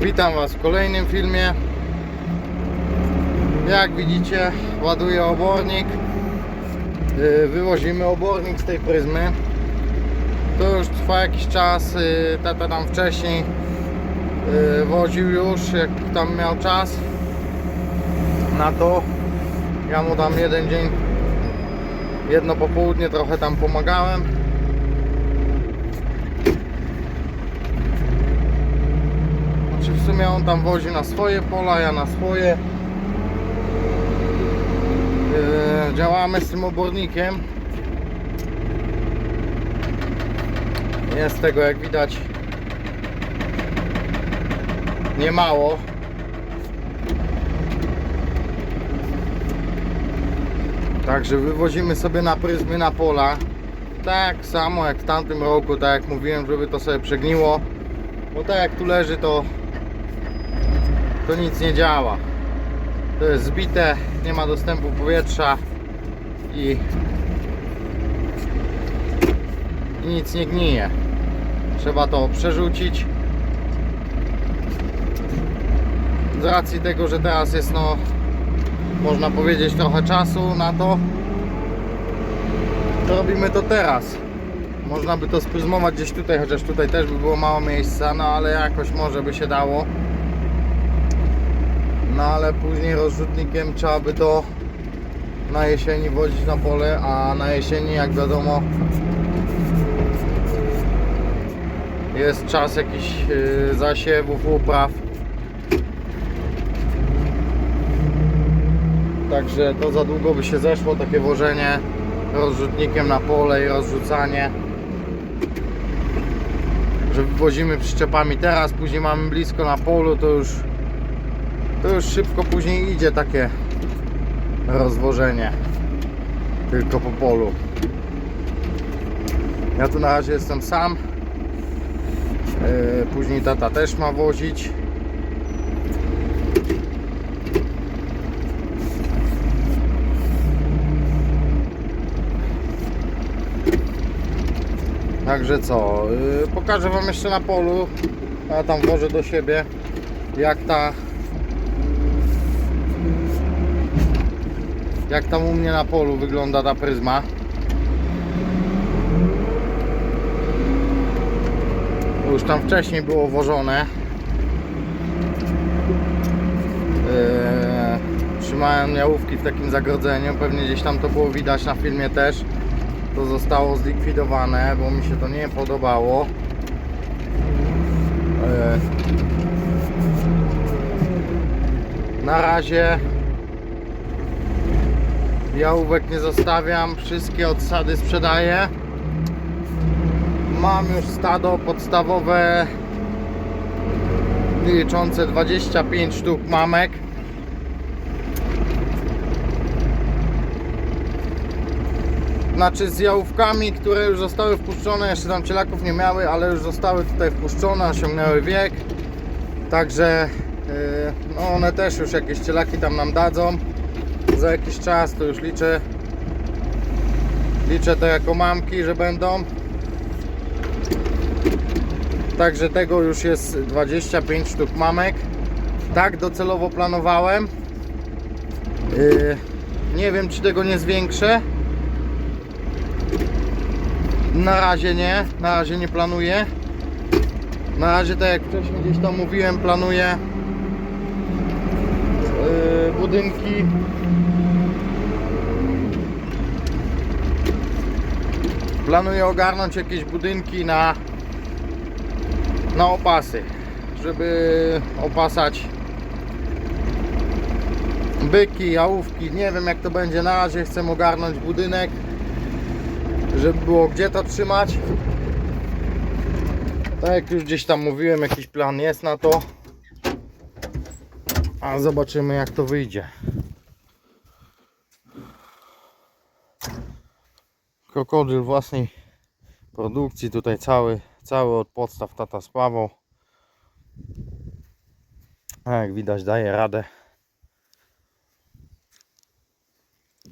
Witam Was w kolejnym filmie. Jak widzicie, ładuję obornik. Yy, Wywozimy obornik z tej pryzmy. To już trwa jakiś czas. yy, Tata tam wcześniej yy, woził już, jak tam miał czas na to. Ja mu tam jeden dzień, jedno popołudnie trochę tam pomagałem. Znaczy w sumie on tam wozi na swoje pola, ja na swoje. Yy, działamy z tym obornikiem. Jest tego jak widać nie mało. Także wywozimy sobie na pryzmy na pola. Tak samo jak w tamtym roku, tak jak mówiłem, żeby to sobie przegniło. Bo tak jak tu leży to to nic nie działa. To jest zbite, nie ma dostępu powietrza i, i nic nie gnije. Trzeba to przerzucić. Z racji tego, że teraz jest no można powiedzieć trochę czasu na to, to robimy to teraz. Można by to spryzmować gdzieś tutaj, chociaż tutaj też by było mało miejsca, no ale jakoś może by się dało. No ale później rozrzutnikiem trzeba by to na jesieni wozić na pole, a na jesieni jak wiadomo jest czas jakichś yy, zasiewów, upraw. Także to za długo by się zeszło, takie wożenie rozrzutnikiem na pole i rozrzucanie. Że wywozimy przyczepami teraz, później mamy blisko na polu, to już to już szybko później idzie takie rozwożenie tylko po polu. Ja tu na razie jestem sam. Yy, Później tata też ma wozić. Także co, yy, pokażę Wam jeszcze na polu, a tam wożę do siebie, jak ta jak tam u mnie na polu wygląda ta pryzma. Już tam wcześniej było wożone. Eee, trzymałem jałówki w takim zagrodzeniu, pewnie gdzieś tam to było widać na filmie też. To zostało zlikwidowane, bo mi się to nie podobało. Eee, na razie Jałówek nie zostawiam, wszystkie odsady sprzedaję. Mam już stado podstawowe liczące 25 sztuk mamek. Znaczy z jałówkami, które już zostały wpuszczone, jeszcze tam cielaków nie miały, ale już zostały tutaj wpuszczone, osiągnęły wiek. Także yy, no one też już jakieś cielaki tam nam dadzą za jakiś czas, to już liczę liczę to jako mamki, że będą. Także tego już jest 25 sztuk mamek. Tak docelowo planowałem. Yy, nie wiem czy tego nie zwiększę. Na razie nie, na razie nie planuję. Na razie tak jak wcześniej gdzieś tam mówiłem planuję yy, budynki planuję ogarnąć jakieś budynki na na opasy żeby opasać byki, jałówki. Nie wiem jak to będzie na razie. Chcę ogarnąć budynek żeby było gdzie to trzymać. Tak jak już gdzieś tam mówiłem jakiś plan jest na to. A zobaczymy jak to wyjdzie krokodyl własnej produkcji tutaj cały, cały od podstaw tata spawał a jak widać daje radę.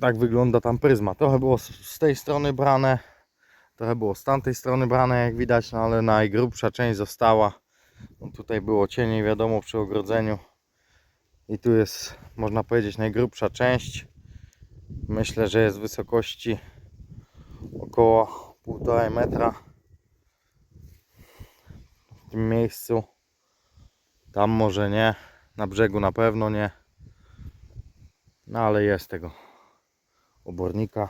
Tak wygląda tam pryzma. Trochę było z- tej strony brane trochę było z tamtej strony brane jak widać no ale najgrubsza część została. No tutaj było cienie wiadomo przy ogrodzeniu. I tu jest można powiedzieć najgrubsza część. Myślę, że jest wysokości około 1,5 metra w tym miejscu. Tam może nie na brzegu na pewno nie. No ale jest tego obornika.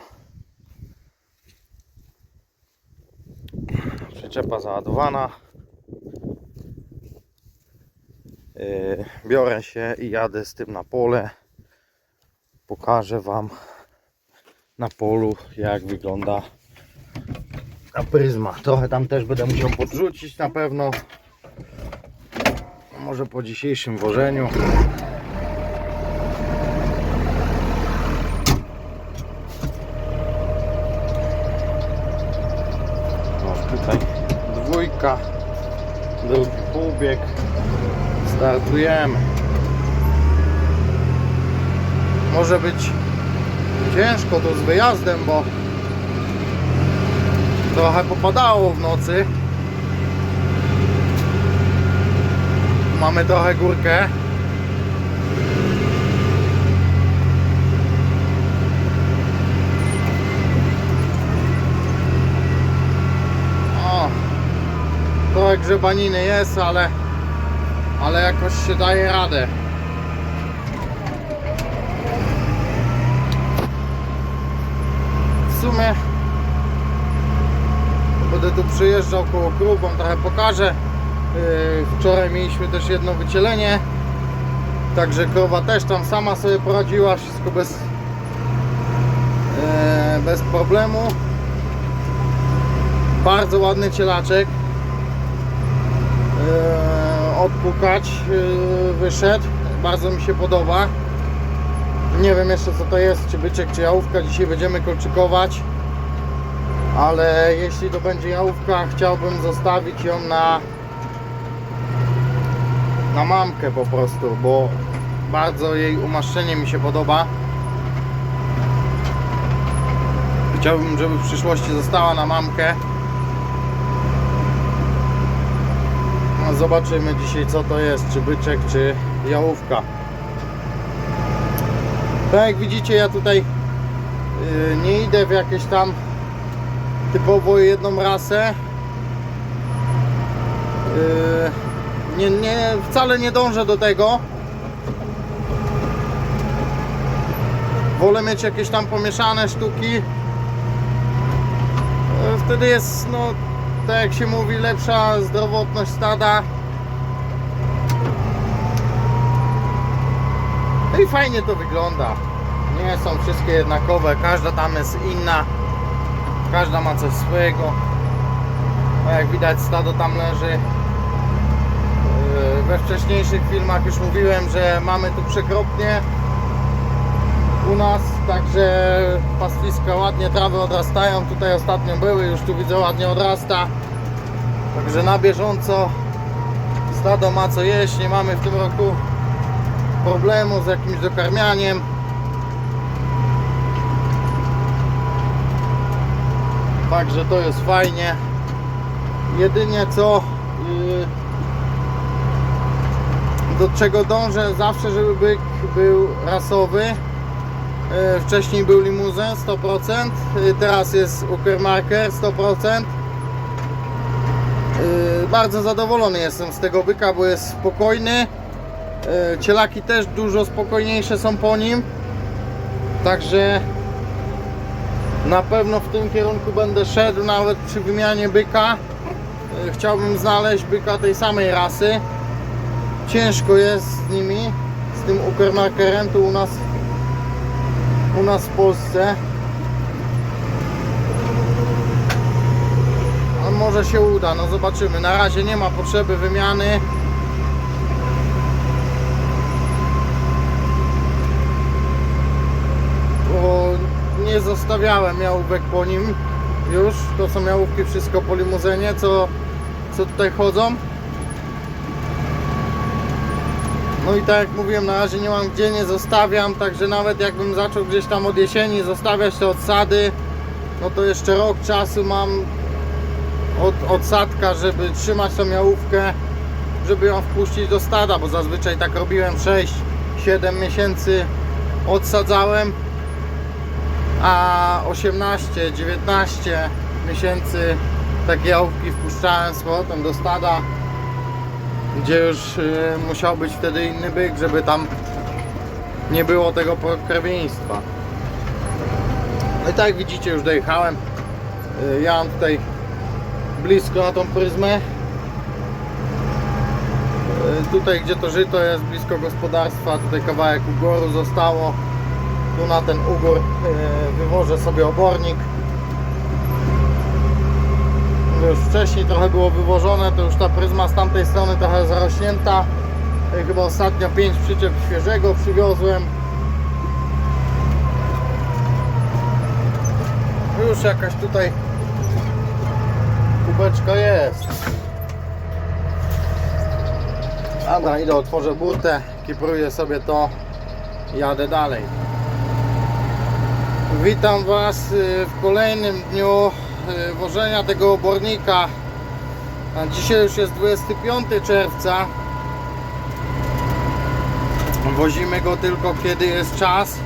Przyczepa załadowana. Yy, biorę się i jadę z tym na pole. Pokażę wam na polu jak wygląda ta pryzma. Trochę tam też będę musiał podrzucić na pewno. Może po dzisiejszym wożeniu. No, tutaj dwójka drugi półbieg. Startujemy. Może być ciężko tu z wyjazdem, bo trochę popadało w nocy. Mamy trochę górkę. O, trochę grzebaniny jest, ale, ale jakoś się daje radę. Sumie będę tu przyjeżdżał koło krów, wam trochę pokażę. Yy, Wczoraj mieliśmy też jedno wycielenie, także krowa też tam sama sobie poradziła, wszystko bez, yy, bez problemu. Bardzo ładny cielaczek. Yy, Odpukać wyszedł, bardzo mi się podoba. Nie wiem jeszcze co to jest, czy byczek, czy jałówka. Dzisiaj będziemy kolczykować. Ale jeśli to będzie jałówka, chciałbym zostawić ją na na mamkę po prostu, bo bardzo jej umaszczenie mi się podoba. Chciałbym, żeby w przyszłości została na mamkę. No, zobaczymy dzisiaj co to jest, czy byczek, czy jałówka. Tak jak widzicie, ja tutaj yy, nie idę w jakieś tam typowo jedną rasę. Yy, nie, nie, wcale nie dążę do tego. Wolę mieć jakieś tam pomieszane sztuki. Yy, Wtedy jest, no, tak jak się mówi, lepsza zdrowotność stada. No i fajnie to wygląda. Nie są wszystkie jednakowe, każda tam jest inna. Każda ma coś swojego. No jak widać stado tam leży. Yy, We wcześniejszych filmach już mówiłem, że mamy tu przekropnie u nas, także pastwiska ładnie, trawy odrastają. Tutaj ostatnio były, już tu widzę ładnie odrasta. Także na bieżąco stado ma co jeść, nie mamy w tym roku problemu z jakimś dokarmianiem. Także to jest fajnie. Jedynie co yy, do czego dążę zawsze, żeby byk był rasowy. Yy, Wcześniej był limuzyn 100%, yy, teraz jest Uckermarker 100%. Yy, Bardzo zadowolony jestem z tego byka, bo jest spokojny. E, Cielaki też dużo spokojniejsze są po nim. Także na pewno w tym kierunku będę szedł nawet przy wymianie byka. E, Chciałbym znaleźć byka tej samej rasy. Ciężko jest z nimi, z tym Uckermarkerem tu u nas u nas w Polsce. A może się uda, no zobaczymy. Na razie nie ma potrzeby wymiany. bo nie zostawiałem jałówek po nim już. To są jałówki wszystko po limuzynie, co, co tutaj chodzą. No i tak jak mówiłem, na razie nie mam gdzie, nie zostawiam, także nawet jakbym zaczął gdzieś tam od jesieni zostawiać te odsady, no to jeszcze rok czasu mam od odsadka, żeby trzymać tą jałówkę. żeby ją wpuścić do stada, bo zazwyczaj tak robiłem 6-7 miesięcy odsadzałem, a 18-19 miesięcy takie jałówki wpuszczałem z powrotem do stada, gdzie już y, musiał być wtedy inny byk, żeby tam nie było tego pokrewieństwa. No i tak jak widzicie już dojechałem. Y, Ja mam tutaj blisko na tą pryzmę. Y, Tutaj gdzie to żyto jest blisko gospodarstwa, tutaj kawałek ugoru zostało. Tu na ten ugór y, wywożę sobie obornik. Już wcześniej trochę było wywożone, to już ta pryzma z tamtej strony trochę zarośnięta. Y, Chyba ostatnio 5 przyczep świeżego przywiozłem. Już jakaś tutaj kubeczka jest. Dobra, idę, otworzę burtę, kipruję sobie to jadę dalej. Witam Was y, w kolejnym dniu y, wożenia tego obornika. Dzisiaj już jest 25 czerwca. Wozimy go tylko kiedy jest czas.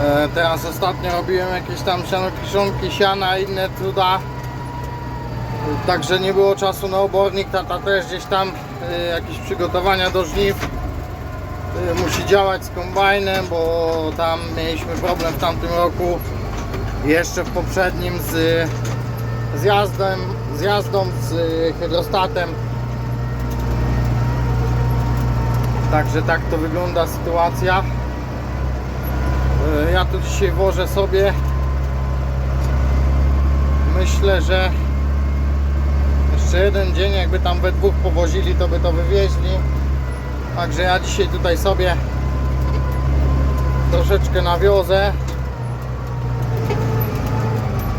E, Teraz ostatnio robiłem jakieś tam sianokiszonki, siana, inne truda. E, Także nie było czasu na obornik, tata też gdzieś tam e, jakieś przygotowania do żniw. E, Musi działać z kombajnem, bo tam mieliśmy problem w tamtym roku. Jeszcze w poprzednim z zjazdem, z jazdą z hydrostatem. Także tak to wygląda sytuacja. E, Ja tu dzisiaj włożę sobie. Myślę, że jeszcze jeden dzień, jakby tam we dwóch powozili, to by to wywieźli. Także ja dzisiaj tutaj sobie troszeczkę nawiozę.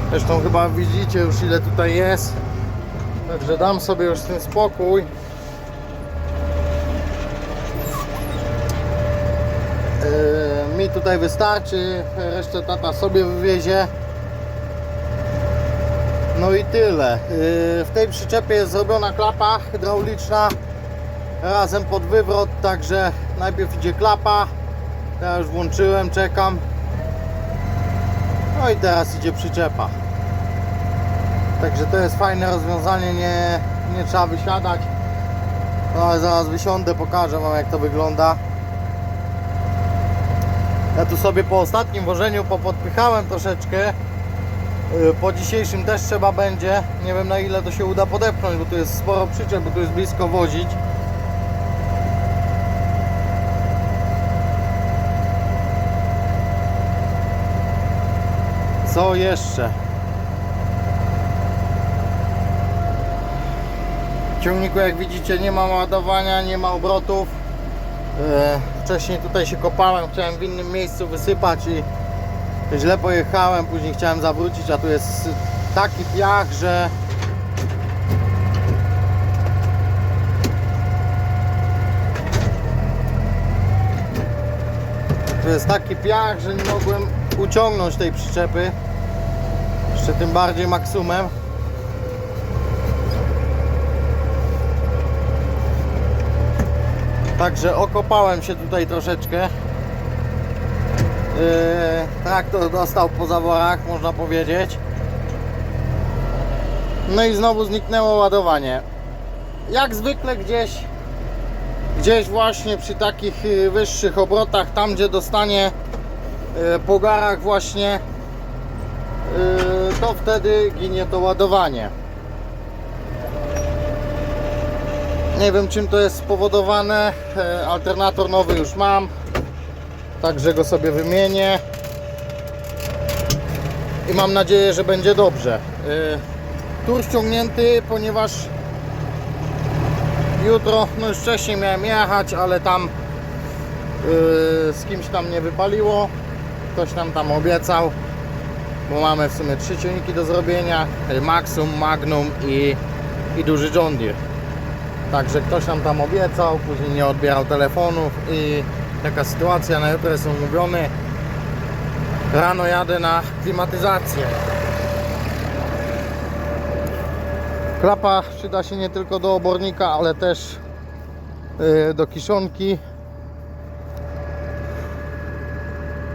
Zresztą chyba widzicie już ile tutaj jest. Także dam sobie już tym spokój. Yy, mi tutaj wystarczy, resztę tata sobie wywiezie. No i tyle. Yy, w tej przyczepie jest zrobiona klapa hydrauliczna razem pod wywrot, także najpierw idzie klapa. Ja już włączyłem, czekam. No i teraz idzie przyczepa. Także to jest fajne rozwiązanie, nie, nie trzeba wysiadać. No ale zaraz wysiądę, pokażę Wam jak to wygląda. Ja tu sobie po ostatnim wożeniu popodpychałem troszeczkę. Yy, Po dzisiejszym też trzeba będzie. Nie wiem na ile to się uda podepchnąć, bo tu jest sporo przyczep, bo tu jest blisko wozić. Co jeszcze? W ciągniku jak widzicie nie ma ładowania, nie ma obrotów. E, Wcześniej tutaj się kopałem, chciałem w innym miejscu wysypać i źle pojechałem, później chciałem zawrócić, a tu jest taki piach, że tu jest taki piach, że nie mogłem uciągnąć tej przyczepy jeszcze tym bardziej maksumem Także okopałem się tutaj troszeczkę. Yy, traktor dostał po zaworach, można powiedzieć. No i znowu zniknęło ładowanie. Jak zwykle gdzieś, gdzieś właśnie przy takich yy, wyższych obrotach, tam gdzie dostanie yy, po garach właśnie, yy, to wtedy ginie to ładowanie. Nie wiem czym to jest spowodowane. E, Alternator nowy już mam. Także go sobie wymienię. I mam nadzieję, że będzie dobrze. E, Tur ściągnięty, ponieważ jutro, no już wcześniej miałem jechać, ale tam e, z kimś tam nie wypaliło. Ktoś nam tam obiecał. Bo mamy w sumie trzy ciągniki do zrobienia. e, Maxum, Magnum i, i duży John Deere. Także ktoś nam tam obiecał, później nie odbierał telefonów i taka sytuacja, na jutro jest umówiony. Rano jadę na klimatyzację. Klapa przyda się nie tylko do obornika, ale też yy, do kiszonki.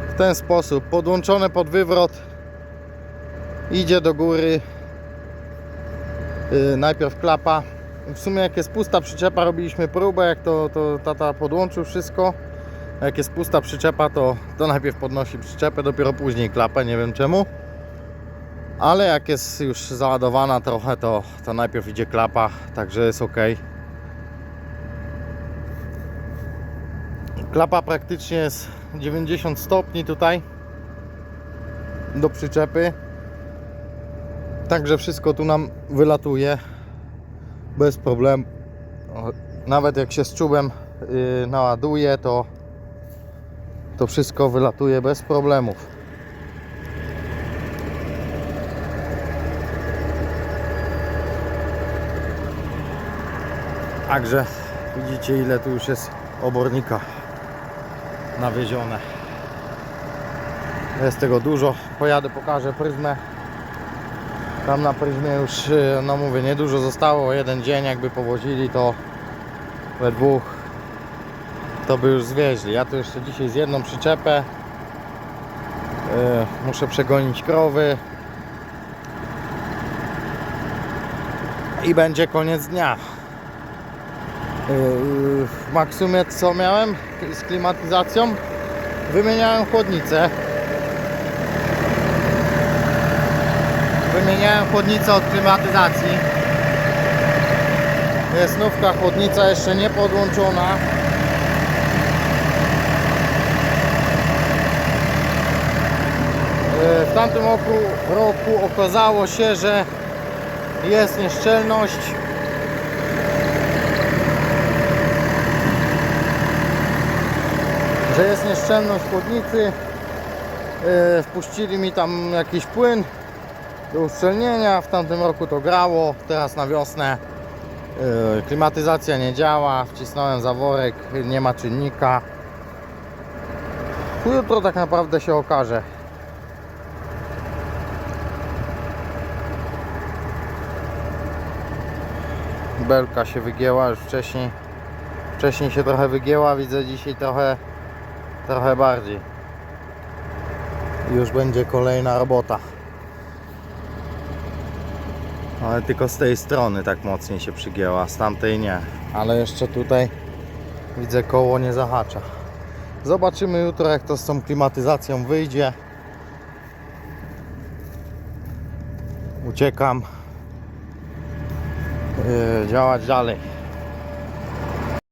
W ten sposób, podłączone pod wywrot, idzie do góry. Yy, najpierw klapa. W sumie jak jest pusta przyczepa, robiliśmy próbę, jak to, to tata podłączył wszystko. Jak jest pusta przyczepa, to, to najpierw podnosi przyczepę, dopiero później klapę, nie wiem czemu. Ale jak jest już załadowana trochę, to, to najpierw idzie klapa, także jest ok. Klapa praktycznie jest 90 stopni tutaj do przyczepy. Także wszystko tu nam wylatuje bez problemu. Nawet jak się z czubem yy, naładuje, to, to wszystko wylatuje bez problemów. Także widzicie ile tu już jest obornika nawiezione. Jest tego dużo. Pojadę, pokażę pryzmę. Tam na pryzmie już, y, no mówię, niedużo zostało. Jeden dzień jakby powozili to we dwóch to by już zwieźli. Ja tu jeszcze dzisiaj z jedną przyczepę. Y, Muszę przegonić krowy. I będzie koniec dnia. Yy, W Maksumie co miałem z klimatyzacją? Wymieniałem chłodnicę. Wymieniałem chłodnicę od klimatyzacji. Jest nówka chłodnica jeszcze nie podłączona. Yy, W tamtym roku, roku okazało się, że jest nieszczelność że jest nieszczelność chłodnicy. Yy, wpuścili mi tam jakiś płyn do uszczelnienia. W tamtym roku to grało, teraz na wiosnę yy, klimatyzacja nie działa. Wcisnąłem zaworek, nie ma czynnika. Jutro tak naprawdę się okaże. Belka się wygięła już wcześniej. Wcześniej się trochę wygięła, widzę dzisiaj trochę trochę bardziej. Już będzie kolejna robota. Ale tylko z tej strony tak mocniej się przygięła, z tamtej nie. Ale jeszcze tutaj widzę koło nie zahacza. Zobaczymy jutro jak to z tą klimatyzacją wyjdzie. Uciekam. Yy, działać dalej.